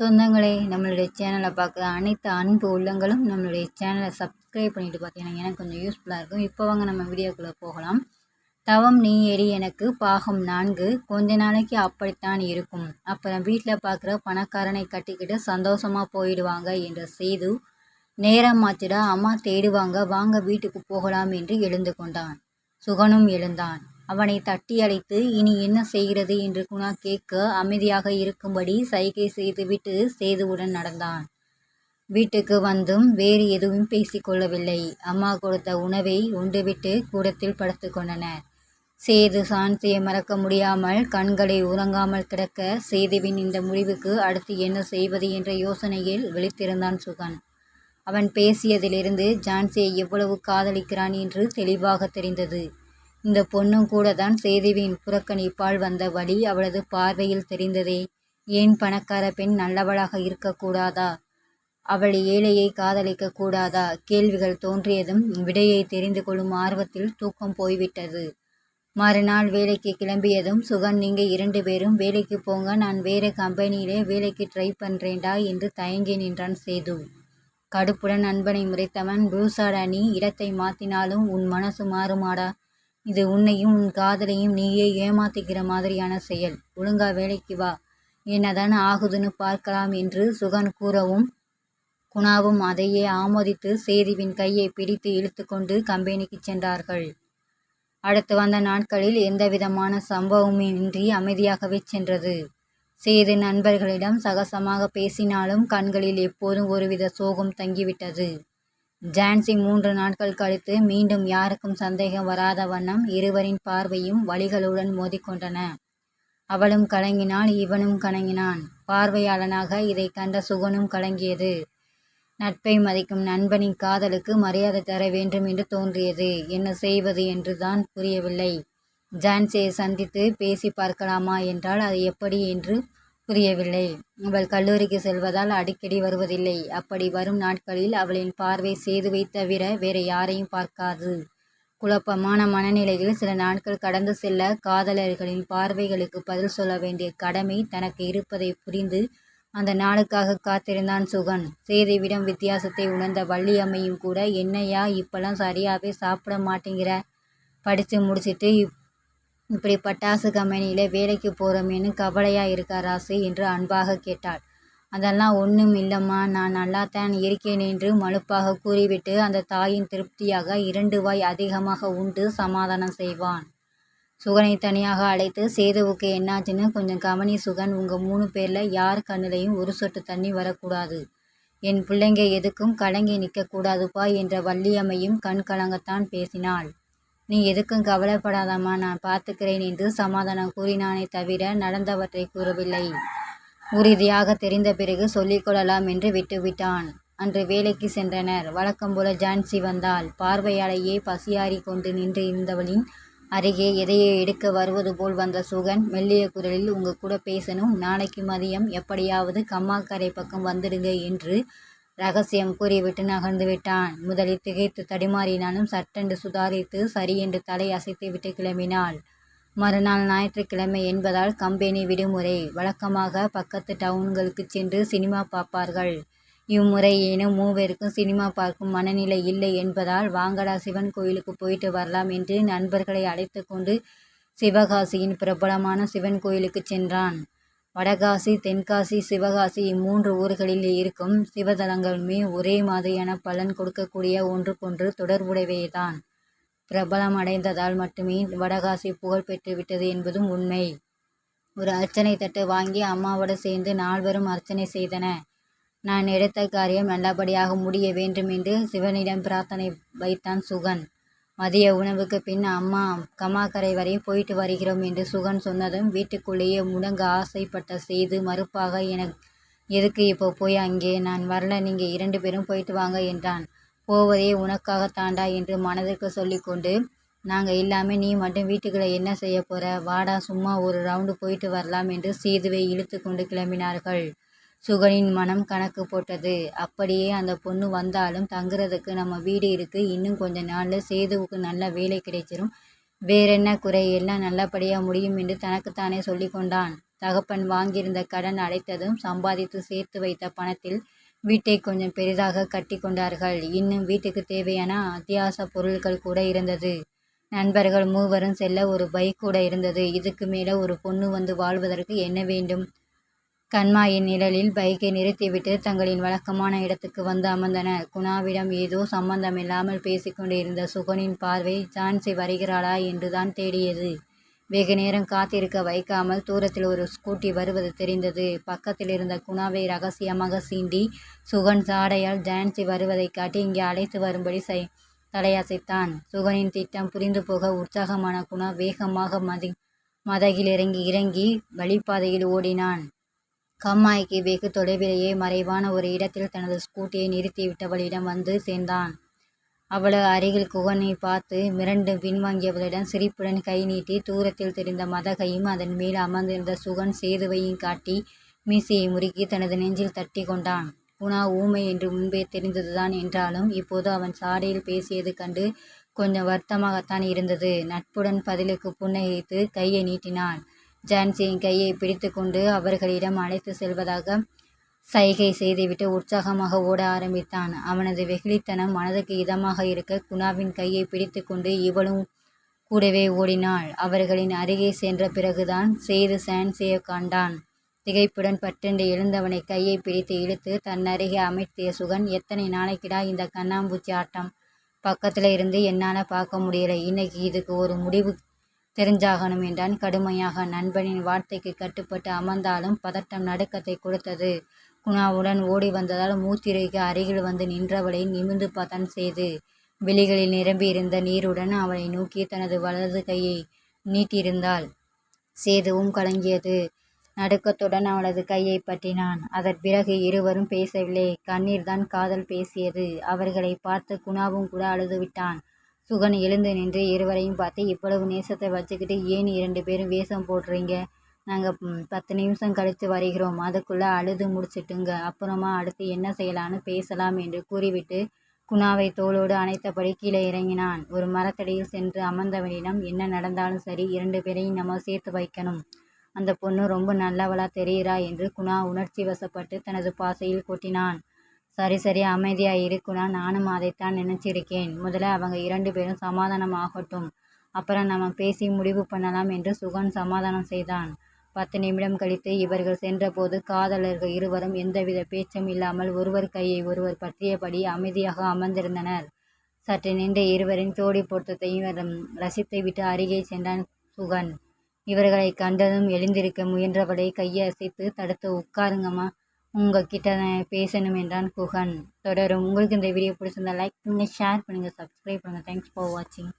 சொந்தங்களே நம்மளுடைய சேனலை பார்க்குற அனைத்து அன்பு உள்ளங்களும் நம்மளுடைய சேனலை சப்ஸ்கிரைப் பண்ணிட்டு பார்த்தீங்கன்னா எனக்கு கொஞ்சம் யூஸ்ஃபுல்லாக இருக்கும். இப்போ வாங்க நம்ம வீடியோக்குள்ளே போகலாம். தவம் நீ எடி எனக்கு பாகம் நான்கு. கொஞ்ச நாளைக்கு அப்படித்தான் இருக்கும். அப்புறம் வீட்டில் பார்க்குற பணக்காரனை கட்டிக்கிட்டு சந்தோஷமாக போயிடுவாங்க என்ற செய்து நேரம் ஆச்சுடா அம்மா தேடுவாங்க. வாங்க வீட்டுக்கு போகலாம் என்று எழுந்து கொண்டான். சுகனும் எழுந்தான். அவனை தட்டி அழைத்து இனி என்ன செய்கிறது என்று குணா கேட்க அமைதியாக இருக்கும்படி சைகை செய்துவிட்டு சேதுவுடன் நடந்தான். வீட்டுக்கு வந்தும் வேறு எதுவும் பேசிக்கொள்ளவில்லை அம்மா கொடுத்த உணவை உண்டுவிட்டு கூடத்தில் படுத்து கொண்டனர் சேது சான்சியை மறக்க முடியாமல் கண்களை உறங்காமல் கிடக்க சேதுவின் இந்த முடிவுக்கு அடுத்து என்ன செய்வது என்ற யோசனையில் விழித்திருந்தான் சுகன். அவன் பேசியதிலிருந்து ஜான்சியை எவ்வளவு காதலிக்கிறான் என்று தெளிவாக தெரிந்தது. இந்த பொண்ணும் கூட தான் சேதுவின் புறக்கணிப்பால் வந்த வழி அவளது பார்வையில் தெரிந்ததே ஏன் பணக்கார பெண் நல்லவளாக இருக்கக்கூடாதா? அவள் ஏழையை காதலிக்க கூடாதா? கேள்விகள் தோன்றியதும் விடையை தெரிந்து கொள்ளும் ஆர்வத்தில் தூக்கம் போய்விட்டது. மறுநாள் வேலைக்கு கிளம்பியதும் சுகன் நீங்க இரண்டு பேரும் வேலைக்கு போங்க நான் வேறு கம்பெனியிலே வேலைக்கு ட்ரை பண்ணுறேன்டா என்று தயங்கி நின்றான் சேது. கடுப்புடன் நண்பனை முறைத்தவன் ப்ரூசாடா நீ இடத்தை மாத்தினாலும் உன் மனசு மாறுமாடா? இது உன்னையும் உன் காதலையும் நீயே ஏமாத்திக்கிற மாதிரியான செயல். ஒழுங்கா வேலைக்கு வா. என்னதான் ஆகுதுன்னு பார்க்கலாம் என்று சுகன் கூறவும் குணாவும் அதையே ஆமோதித்து சேதுவின் கையை பிடித்து இழுத்துக்கொண்டு கம்பெனிக்கு சென்றார்கள். அடுத்து வந்த நாட்களில் எந்தவிதமான சம்பவமின்றி அமைதியாகவே சென்றது. சேது நண்பர்களிடம் சகசமாக பேசினாலும் கண்களில் எப்போதும் ஒருவித சோகம் தங்கிவிட்டது. ஜான்சி மூன்று நாட்கள் கழித்து மீண்டும் யாருக்கும் சந்தேகம் வராத வண்ணம் இருவரின் பார்வையும் வழிகளுடன் மோதிக்கொண்டன. அவளும் கலங்கினாள் இவனும் கலங்கினான். பார்வையாளனாக இதை கண்ட சுகனும் கலங்கியது. நட்பை மதிக்கும் நண்பனின் காதலுக்கு மரியாதை தர வேண்டும் என்று தோன்றியது. என்ன செய்வது என்று தான் புரியவில்லை. ஜான்சியை சந்தித்து பேசி பார்க்கலாமா என்றால் அது எப்படி என்று புரியவில்லை. அவள் கல்லூரிக்கு செல்வதால் அடிக்கடி வருவதில்லை. அப்படி வரும் நாட்களில் அவளின் பார்வை சேதுவை தவிர வேறு யாரையும் பார்க்காது. குழப்பமான மனநிலையில் சில நாட்கள் கடந்து செல்ல காதலர்களின் பார்வைகளுக்கு பதில் சொல்ல வேண்டிய கடமை தனக்கு இருப்பதை புரிந்து அந்த நாளுக்காக காத்திருந்தான் சுகன். சேதுவிடம் வித்தியாசத்தை உணர்ந்த வள்ளி அம்மையும் கூட என்னையா இப்பெல்லாம் சரியாகவே சாப்பிட மாட்டேங்கிற? படித்து முடிச்சிட்டு இப் இப்படி பட்டாசு கம்பெனியில் வேலைக்கு போகிறோமேனு கவலையாக இருக்கா ராசு என்று அன்பாக கேட்டாள். அதெல்லாம் ஒன்றும் இல்லைம்மா நான் நல்லாத்தான் இருக்கேன் என்று மலுப்பாக கூறிவிட்டு அந்த தாயின் திருப்தியாக இரண்டு வாய் அதிகமாக உண்டு சமாதானம் செய்வான். சுகனை தனியாக அழைத்து சேதுவுக்கு என்னாச்சுன்னு கொஞ்சம் கவனி சுகன் உங்கள் மூணு பேரில் யார் கண்ணிலையும் ஒரு சொட்டு தண்ணி வரக்கூடாது. என் பிள்ளைங்க எதுக்கும் கலங்கி நிற்கக்கூடாதுப்பா என்ற வள்ளியம்மையும் கண் கலங்கத்தான் பேசினாள். நீ எதுக்கும் கவலைப்படாதம்மா நான் பார்த்துக்கிறேன் என்று சமாதானம் கூறினானே தவிர நடந்தவற்றை கூறவில்லை. உறுதியாக தெரிந்த பிறகு சொல்லிக்கொள்ளலாம் என்று விட்டுவிட்டான். அன்று வேலைக்கு சென்றனர். வழக்கம் போல ஜான்சி வந்தால் பார்வையாலேயே பசியாறி கொண்டு நின்று இருந்தவளின் அருகே எதையோ எடுக்க வருவது போல் வந்த சுகன் மெல்லிய குரலில் உங்க கூட பேசணும். நாளைக்கு மதியம் எப்படியாவது கம்மாக்கரை பக்கம் வந்துடுங்க என்று ரகசியம் கூறிவிட்டு நகர்ந்து விட்டான். முதலில் திகைத்து தடுமாறினாலும் சட்டென்று சுதாரித்து சரியென்று தலை தலை அசைத்துவிட்டு கிளம்பினாள். மறுநாள் ஞாயிற்றுக்கிழமை என்பதால் கம்பெனி விடுமுறை. வழக்கமாக பக்கத்து டவுன்களுக்கு சென்று சினிமா பார்ப்பார்கள். இம்முறை ஏனும் மூவருக்கும் சினிமா பார்க்கும் மனநிலை இல்லை என்பதால் வாங்கடா சிவன் கோயிலுக்கு போயிட்டு வரலாம் என்று நண்பர்களை அழைத்து கொண்டு சிவகாசியின் பிரபலமான சிவன் கோயிலுக்கு சென்றான். வடகாசி தென்காசி சிவகாசி இம்மூன்று ஊர்களில் இருக்கும் சிவதலங்களுமே ஒரே மாதிரியான பலன் கொடுக்கக்கூடிய ஒன்றுக்கொன்று தொடர்புடையவைதான். பிரபலம் அடைந்ததால் மட்டுமே வடகாசி புகழ் பெற்றுவிட்டது என்பதும் உண்மை. ஒரு அர்ச்சனை தட்டு வாங்கி அம்மாவோடு சேர்ந்து நால்வரும் அர்ச்சனை செய்தன. நான் எடுத்த காரியம் நல்லபடியாக முடிய வேண்டும் என்று சிவனிடம் பிரார்த்தனை வைத்தான் சுகன். மதிய உணவுக்கு பின் அம்மா கமாக்கரை வரை போயிட்டு வருகிறோம் என்று சுகன் சொன்னதும் வீட்டுக்குள்ளேயே முடங்க ஆசைப்பட்ட செய்து மறுப்பாக எனக்கு எதுக்கு இப்போ போய் அங்கே? நான் வரல நீங்கள் இரண்டு பேரும் போயிட்டு வாங்க என்றான். போவதே உனக்காகத்தாண்டா என்று மனதிற்கு சொல்லிக்கொண்டு நாங்கள் இல்லாமல் நீ மட்டும் வீட்டுக்குள்ளே என்ன செய்ய போகிற வாடா சும்மா ஒரு ரவுண்டு போயிட்டு வரலாம் என்று சீதுவை இழுத்து கொண்டு கிளம்பினார்கள். சுகனின் மனம் கணக்கு போட்டது. அப்படியே அந்த பொண்ணு வந்தாலும் தங்குறதுக்கு நம்ம வீடு இருக்குது இன்னும் கொஞ்ச நாளில் சேதுவுக்கு நல்ல வேலை கிடைச்சிரும். வேறென்ன குறை? எல்லாம் நல்லபடியாக முடியும் என்று தனக்குத்தானே சொல்லி கொண்டான். தகப்பன் வாங்கியிருந்த கடன் அடைத்ததும் சம்பாதித்து சேர்த்து வைத்த பணத்தில் வீட்டை கொஞ்சம் பெரிதாக கட்டி கொண்டார்கள். இன்னும் வீட்டுக்கு தேவையான அத்தியாவசிய பொருட்கள் கூட இருந்தது. நண்பர்கள் மூவரும் செல்ல ஒரு பைக் கூட இருந்தது. இதுக்கு மேலே ஒரு பொண்ணு வந்து வாழ்வதற்கு என்ன வேண்டும்? கண்மாயின் நிழலில் பைக்கை நிறுத்திவிட்டு தங்களின் வழக்கமான இடத்துக்கு வந்து அமர்ந்தனர் குணாவிடம் ஏதோ சம்பந்தமில்லாமல் பேசிக்கொண்டிருந்த சுகனின் பார்வை ஜான்சி வருகிறாளா என்றுதான் தேடியது. வெகு நேரம் காத்திருக்க வைக்காமல் தூரத்தில் ஒரு ஸ்கூட்டி வருவது தெரிந்தது. பக்கத்தில் இருந்த குணாவை ரகசியமாக சீண்டி சுகன் சாடையால் ஜான்சி வருவதை காட்டி இங்கே அழைத்து வரும்படி செய் தலையசைத்தான். சுகனின் திட்டம் புரிந்து போக உற்சாகமான குணா வேகமாக மதி மதகில் இறங்கி இறங்கி வழிப்பாதையில் ஓடினான். கம்மாய்க்கு வெகு தொலைவிலேயே மறைவான ஒரு இடத்தில் தனது ஸ்கூட்டியை நிறுத்திவிட்டவளிடம் வந்து சேர்ந்தான். அவளோ அருகில் குகனை பார்த்து மிரண்டு பின்வாங்கியவளிடம் சிரிப்புடன் கை நீட்டி தூரத்தில் தெரிந்த மதகையும் அதன் மேல் அமர்ந்திருந்த சுகன் சேதுவையும் காட்டி மீசையை முறுக்கி தனது நெஞ்சில் தட்டி கொண்டான். குணா ஊமை என்று முன்பே தெரிந்ததுதான் என்றாலும் இப்போது அவன் சாடையில் பேசியது கண்டு கொஞ்சம் வருத்தமாகத்தான் இருந்தது. நட்புடன் பதிலுக்கு புன்னகைத்து கையை நீட்டினான். ஜான்சியின் கையை பிடித்து கொண்டு அவர்களிடம் அழைத்து செல்வதாக சைகை செய்துவிட்டு உற்சாகமாக ஓட ஆரம்பித்தான். அவனது வெகுளித்தனம் மனதுக்கு இதமாக இருக்க குணாவின் கையை பிடித்து கொண்டு இவளும் கூடவே ஓடினாள். அவர்களின் அருகே சென்ற பிறகுதான் செய்து சான்சியை கண்டான். திகைப்புடன் பட்டென்று எழுந்தவனை கையை பிடித்து இழுத்து தன் அருகே அமைத்திய சுகன் எத்தனை நாளைக்கிடா இந்த கண்ணாம்பூச்சி ஆட்டம்? பக்கத்தில் இருந்து என்னால் பார்க்க முடியலை. இன்னைக்கு இதுக்கு ஒரு முடிவு தெரிஞ்சாகணும் என்றான். கடுமையாக நண்பனின் வார்த்தைக்கு கட்டுப்பட்டு அமர்ந்தாலும் பதட்டம் நடுக்கத்தை கொடுத்தது. குணாவுடன் ஓடி வந்ததால் மூத்திரைக்கு அருகில் வந்து நின்றவளை நிமிர்ந்து பதன் செய்து விழிகளில் நிரம்பியிருந்த நீருடன் அவளை நோக்கி தனது வலது கையை நீட்டியிருந்தாள். சேதுவும் கலங்கியது. நடுக்கத்துடன் அவளது கையை பற்றினான். அதன் பிறகு இருவரும் பேசவில்லை. கண்ணீர்தான் காதல் பேசியது. அவர்களை பார்த்து குணாவும் கூட அழுது விட்டான் சுகன் எழுந்து நின்று இருவரையும் பார்த்து இவ்வளவு நேசத்தை வச்சுக்கிட்டு ஏன் இரண்டு பேரும் வேஷம் போடுறீங்க? நாங்கள் பத்து நிமிஷம் கழித்து வருகிறோம். அதுக்குள்ளே அழுது முடிச்சிட்டுங்க. அப்புறமா அடுத்து என்ன செய்யலான்னு பேசலாம் என்று கூறிவிட்டு குணாவை தோளோடு அணைத்தபடி கீழே இறங்கினான். ஒரு மரத்தடியில் சென்று அமர்ந்தவனிடம் என்ன நடந்தாலும் சரி இரண்டு பேரையும் நம்ம சேர்த்து வைக்கணும். அந்த பொண்ணு ரொம்ப நல்லவளா தெரிகிறா என்று குணா உணர்ச்சி வசப்பட்டு தனது பாசையில் கொட்டினான். சரி சரி அமைதியாக இருக்குனா நானும் அதைத்தான் நினச்சிருக்கேன். முதல்ல அவங்க இரண்டு பேரும் சமாதானம் ஆகட்டும் அப்புறம் நம்ம பேசி முடிவு பண்ணலாம் என்று சுகன் சமாதானம் செய்தான். பத்து நிமிடம் கழித்து இவர்கள் சென்றபோது காதலர்கள் இருவரும் எந்தவித பேச்சும் இல்லாமல் ஒருவர் கையை ஒருவர் பற்றியபடி அமைதியாக அமர்ந்திருந்தனர். சற்று நின்று இருவரின் தோடி பொருத்தத்தையும் ரசித்து விட்டு அருகே சென்றான் சுகன். இவர்களை கண்டதும் எழுந்திருக்க முயன்றவளை கையை அசைத்து தடுத்து உட்காருங்கம்மா. உங்ககிட்ட பேசணும் என்றான் குகன் தொடரும். உங்களுக்கு இந்த வீடியோ பிடிச்சிருந்தா லைக் பண்ணுங்கள் ஷேர் பண்ணுங்கள் சப்ஸ்கிரைப் பண்ணுங்கள் தேங்க்ஸ் ஃபார் வாட்சிங்